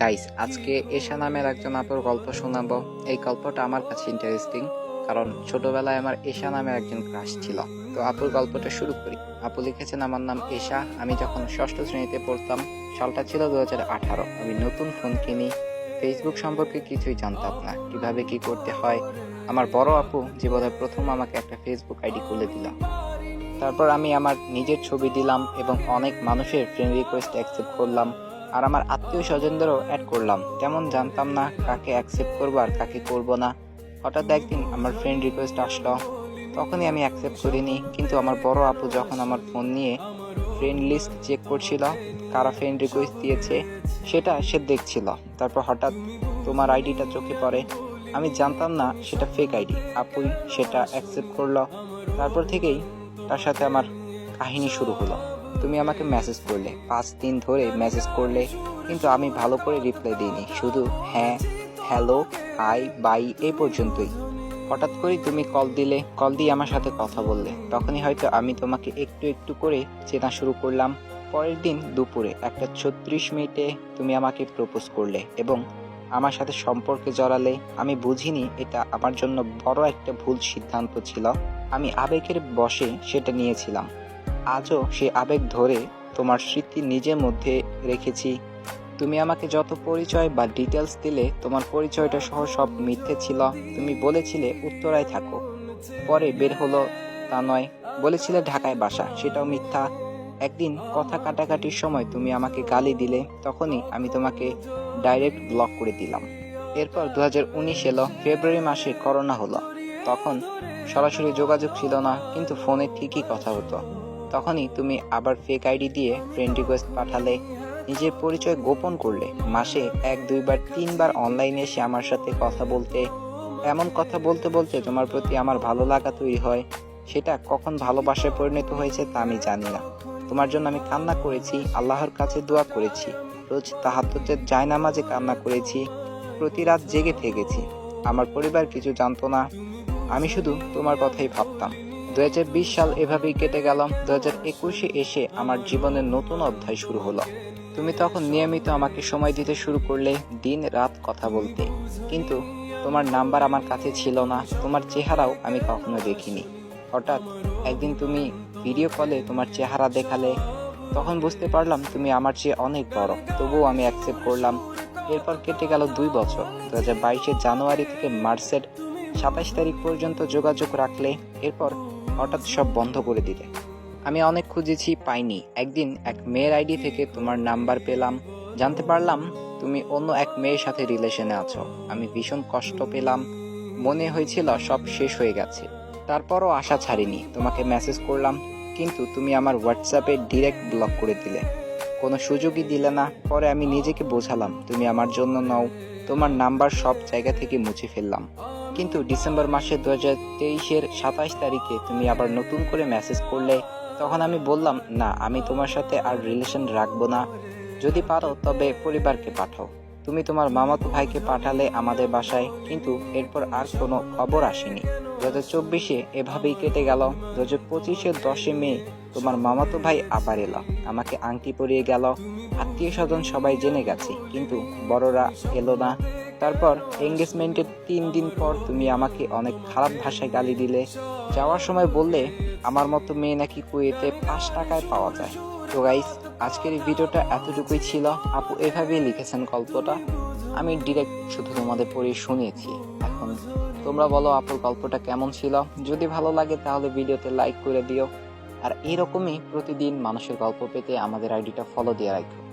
Guys আজকে এশা নামের একজন আপুর গল্প শোনাবো। এই গল্পটা আমার কাছে ইন্টারেস্টিং কারণ ছোটবেলায় আমার এশা নামের একজন ক্রাশ ছিল। তো আপুর গল্পটা শুরু করি। আপু লিখেছেন, আমার নাম এশা। আমি যখন ষষ্ঠ শ্রেণীতে পড়তাম, সালটা ছিল দু আঠারো। আমি নতুন ফোন কিনি। ফেসবুক সম্পর্কে কিছুই জানতাম না। কীভাবে কি করতে হয়? আমার বড় আপু বোধহয় প্রথম আমাকে একটা ফেসবুক আইডি খুলে দিল। তারপর আমি আমার নিজের ছবি দিলাম এবং অনেক মানুষের ফ্রেন্ড রিকোয়েস্ট অ্যাকসেপ্ট করলাম। আর আমার আত্মীয় স্বজনদেরও অ্যাড করলাম। তেমন জানতাম না কাকে অ্যাকসেপ্ট করব আর কাকে করব না। হঠাৎ একদিন আমার ফ্রেন্ড রিকোয়েস্ট আসলো। তখনই আমি অ্যাকসেপ্ট করিনি, কিন্তু আমার বড় আপু যখন আমার ফোন নিয়ে ফ্রেন্ড লিস্ট চেক করছিল, কারা ফ্রেন্ড রিকোয়েস্ট দিয়েছে, সেটা সে দেখছিল। তারপর হঠাৎ তোমার আইডিটা চোখে পড়ে। আমি জানতাম না সেটা ফেক আইডি আপুই সেটা অ্যাকসেপ্ট করল। তারপর থেকেই তার সাথে আমার কাহিনী শুরু হলো। তুমি আমাকে মেসেজ করলে। পাঁচ দিন ধরে মেসেজ করলে, কিন্তু আমি ভালো করে রিপ্লাই দিইনি। শুধু হ্যাঁ হ্যালো হাই বাই এই পর্যন্তই। হঠাৎ করে তুমি কল দিলে কল দিয়ে আমার সাথে কথা বললে। তখনই হয়তো আমি তোমাকে একটু একটু করে চেনা শুরু করলাম। পরের দিন দুপুরে একটা ছত্রিশ মিনিটে তুমি আমাকে প্রপোজ করলে এবং আমার সাথে সম্পর্কে জড়ালে। আমি বুঝিনি এটা আমার জন্য বড় একটা ভুল সিদ্ধান্ত ছিল। আমি আবেগের বশে সেটা নিয়েছিলাম। আজও সে আবেগ ধরে তোমার স্মৃতি নিজের মধ্যে রেখেছি। তুমি আমাকে যত পরিচয় বা ডিটেলস দিলে, তোমার পরিচয়টা সহ সব মিথ্যে ছিল। তুমি বলেছিলে উত্তরায় থাকো। পরে বের হলো তা নয়। বলেছিলে ঢাকায় বাসা, সেটাও মিথ্যা। একদিন কথা কাটাকাটির সময় তুমি আমাকে গালি দিলে, তখনই আমি তোমাকে ডাইরেক্ট ব্লক করে দিলাম। এরপর দু হাজার উনিশ এলো, ফেব্রুয়ারি মাসে করোনা হলো। তখন সরাসরি যোগাযোগ ছিল না, কিন্তু ফোনে ঠিকই কথা হতো। তখনই তুমি আবার ফেক আইডি দিয়ে ফ্রেন্ড রিকোয়েস্ট পাঠালে। নিজের পরিচয় গোপন করলে। মাসে এক, দুইবার, তিনবার অনলাইনে এসে আমার সাথে কথা বলতে। এমন কথা বলতে বলতে তোমার প্রতি আমার ভালো লাগা তৈরি হয়। সেটা কখন ভালোবাসায় পরিণত হয়েছে তা আমি জানি না। তোমার জন্য আমি কান্না করেছি, আল্লাহর কাছে দোয়া করেছি। রোজ তাহাত্ততের জায়নামাজে কান্না করেছি। প্রতি রাত জেগে থেকেছি। আমার পরিবার কিছু জানতো না। আমি শুধু তোমার কথাই ভাবতাম। দু হাজার বিশ সাল এভাবেই কেটে গেলাম দু হাজার একুশে এসে আমার জীবনের নতুন অধ্যায় শুরু হলো। তুমি তখন নিয়মিত আমাকে সময় দিতে শুরু করলে দিন রাত কথা বলতে। কিন্তু তোমার নাম্বার আমার কাছে ছিল না। তোমার চেহারাও আমি কখনো দেখিনি। হঠাৎ একদিন তুমি ভিডিও কলে তোমার চেহারা দেখালে। তখন বুঝতে পারলাম তুমি আমার চেয়ে অনেক বড়। তবুও আমি অ্যাকসেপ্ট করলাম। এরপর কেটে গেল দুই বছর। দু হাজার বাইশের জানুয়ারি থেকে মার্চের সাতাশ তারিখ পর্যন্ত যোগাযোগ রাখলে এরপর হঠাৎ সব বন্ধ করে দিলে। আমি অনেক খুঁজেছি, পাইনি। একদিন এক মেয়ের আইডি থেকে তোমার নাম্বার পেলাম। জানতে পারলাম তুমি অন্য এক মেয়ের সাথে রিলেশনে আছো। আমি ভীষণ কষ্ট পেলাম। মনে হয়েছিল সব শেষ হয়ে গেছে। তারপরও আশা ছাড়িনি। তোমাকে মেসেজ করলাম, কিন্তু তুমি আমার হোয়াটসঅ্যাপে ডিরেক্ট ব্লক করে দিলে। কোনো সুযোগই দিলে না। পরে আমি নিজেকে বোঝালাম, তুমি আমার জন্য নও। তোমার নাম্বার সব জায়গা থেকে মুছে ফেললাম। কিন্তু ডিসেম্বর মাসের দু হাজার তেইশের সাতাশ তারিখে তুমি আবার নতুন করে মেসেজ করলে, তখন আমি বললাম, না, আমি তোমার সাথে আর রিলেশন রাখব না। যদি পারো, তবে পরিবারকে পাঠাও। তুমি তোমার মামাতো ভাইকে পাঠালে আমাদের বাসায়, কিন্তু এরপর আর কোনো খবর আসেনি। দু হাজার চব্বিশে এভাবেই কেটে গেল। দু হাজার পঁচিশের দশে মে তোমার মামাতো ভাই আবার এলো। আমাকে আংটি পরিয়ে গেল। আত্মীয় স্বজন সবাই জেনে গেছে, কিন্তু বড়রা এলো না। তারপর এঙ্গেজমেন্টের তিন দিন পর তুমি আমাকে অনেক খারাপ ভাষায় গালি দিলে। যাওয়ার সময় বললে, আমার মতো মেয়ে নাকি কুয়েতে পাঁচ টাকায় পাওয়া যায়। তো গাইস আজকের এই ভিডিওটা এতটুকুই ছিল। আপু এভাবেই লিখেছেন গল্পটা। আমি ডিরেক্ট শুধু তোমাদের পড়ে শুনিয়েছি। এখন তোমরা বলো আপুর গল্পটা কেমন ছিল? যদি ভালো লাগে তাহলে ভিডিওতে লাইক করে দিও। আর এরকমই প্রতিদিন মানুষের গল্প পেতে আমাদের আইডিটা ফলো দিয়ে রাখো।